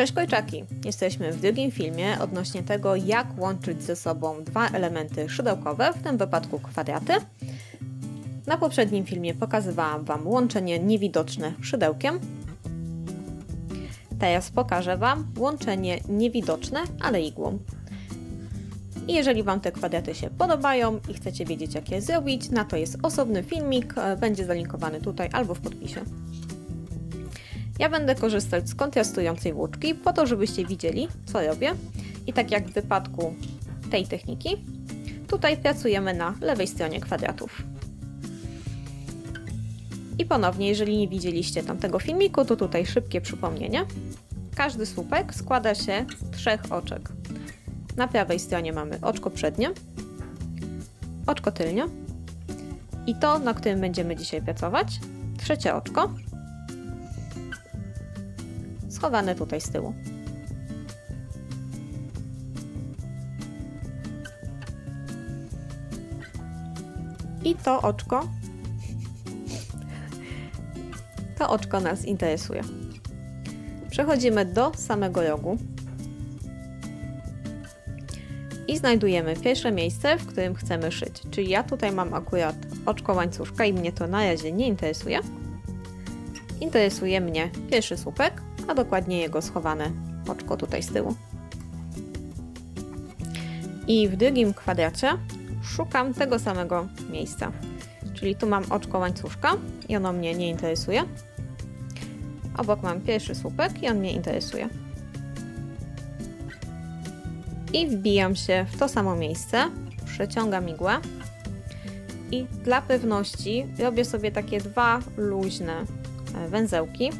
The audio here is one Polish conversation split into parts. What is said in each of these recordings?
Cześć Kojczaki! Jesteśmy w drugim filmie odnośnie tego, jak łączyć ze sobą dwa elementy szydełkowe, w tym wypadku kwadraty. Na poprzednim filmie pokazywałam Wam łączenie niewidoczne szydełkiem. Teraz pokażę Wam łączenie niewidoczne, ale igłą. I jeżeli Wam te kwadraty się podobają i chcecie wiedzieć, jak je zrobić, na to jest osobny filmik, e, będzie zalinkowany tutaj albo w podpisie. Ja będę korzystać z kontrastującej włóczki po to, żebyście widzieli, co robię. I tak jak w wypadku tej techniki, tutaj pracujemy na lewej stronie kwadratów. I ponownie, jeżeli nie widzieliście tamtego filmiku, to tutaj szybkie przypomnienie. Każdy słupek składa się z trzech oczek. Na prawej stronie mamy oczko przednie, oczko tylnie i to, na którym będziemy dzisiaj pracować, trzecie oczko, schowane tutaj z tyłu. I to oczko, to oczko nas interesuje. Przechodzimy do samego rogu i znajdujemy pierwsze miejsce, w którym chcemy szyć. Czyli ja tutaj mam akurat oczko łańcuszka i mnie to na razie nie interesuje. Interesuje mnie pierwszy słupek, a dokładnie jego schowane oczko tutaj z tyłu. I w drugim kwadracie szukam tego samego miejsca. Czyli tu mam oczko łańcuszka i ono mnie nie interesuje. Obok mam pierwszy słupek i on mnie interesuje. I wbijam się w to samo miejsce, przeciągam igłę i dla pewności robię sobie takie dwa luźne węzełki.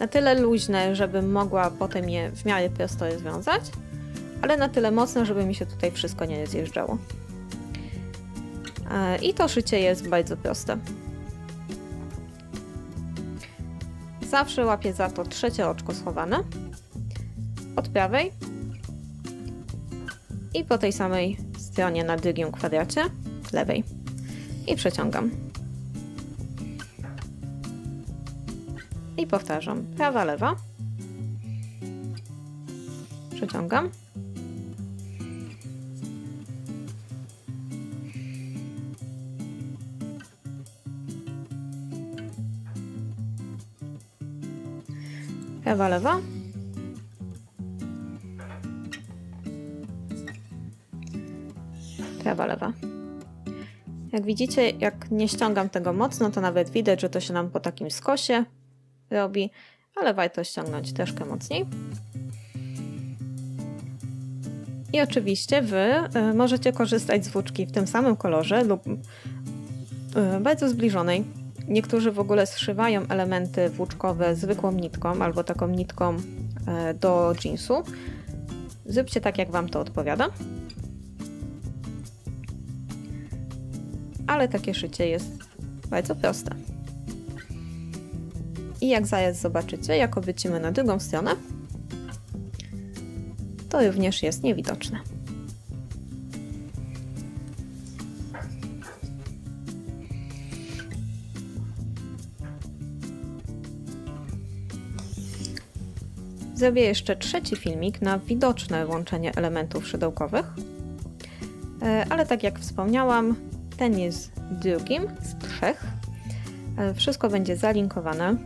Na tyle luźne, żebym mogła potem je w miarę prosto rozwiązać, ale na tyle mocne, żeby mi się tutaj wszystko nie zjeżdżało. E, I to szycie jest bardzo proste. Zawsze łapię za to trzecie oczko schowane od prawej i po tej samej stronie na drugim kwadracie lewej i przeciągam. I powtarzam. Prawa, lewa. Przeciągam. Prawa, lewa. Prawa, lewa. Jak widzicie, jak nie ściągam tego mocno, to nawet widać, że to się nam po takim skosie robi, ale warto ściągnąć troszkę mocniej. I oczywiście Wy y, możecie korzystać z włóczki w tym samym kolorze lub y, bardzo zbliżonej. Niektórzy w ogóle zszywają elementy włóczkowe zwykłą nitką albo taką nitką y, do jeansu. Zróbcie tak, jak Wam to odpowiada. Ale takie szycie jest bardzo proste. I jak zaraz zobaczycie, jak obrócimy na drugą stronę, to również jest niewidoczne. Zrobię jeszcze trzeci filmik na widoczne łączenie elementów szydełkowych. E, ale tak jak wspomniałam, ten jest drugim z trzech. E, wszystko będzie zalinkowane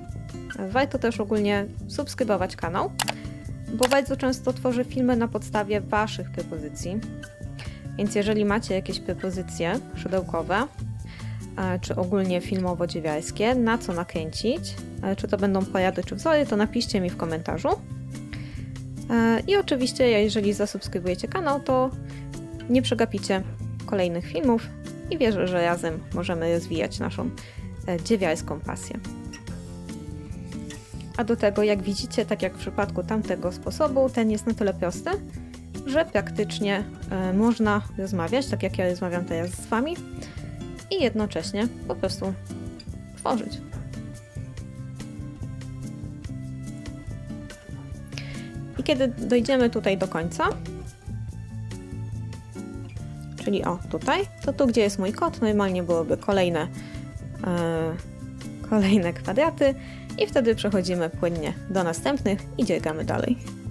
Warto też ogólnie subskrybować kanał, bo bardzo często tworzę filmy na podstawie Waszych propozycji. Więc jeżeli macie jakieś propozycje szydełkowe, e, czy ogólnie filmowo-dziewiarskie, na co nakręcić, e, czy to będą pojady, czy wzory, to napiszcie mi w komentarzu. I oczywiście, jeżeli zasubskrybujecie kanał, to nie przegapicie kolejnych filmów i wierzę, że razem możemy rozwijać naszą dziewiarską pasję. A do tego, jak widzicie, tak jak w przypadku tamtego sposobu, ten jest na tyle prosty, że praktycznie y, można rozmawiać, tak jak ja rozmawiam teraz z Wami, i jednocześnie po prostu tworzyć. I kiedy dojdziemy tutaj do końca, czyli o tutaj, to tu, gdzie jest mój kot, normalnie byłoby kolejne, kolejne kwadraty i wtedy przechodzimy płynnie do następnych i dziegamy dalej.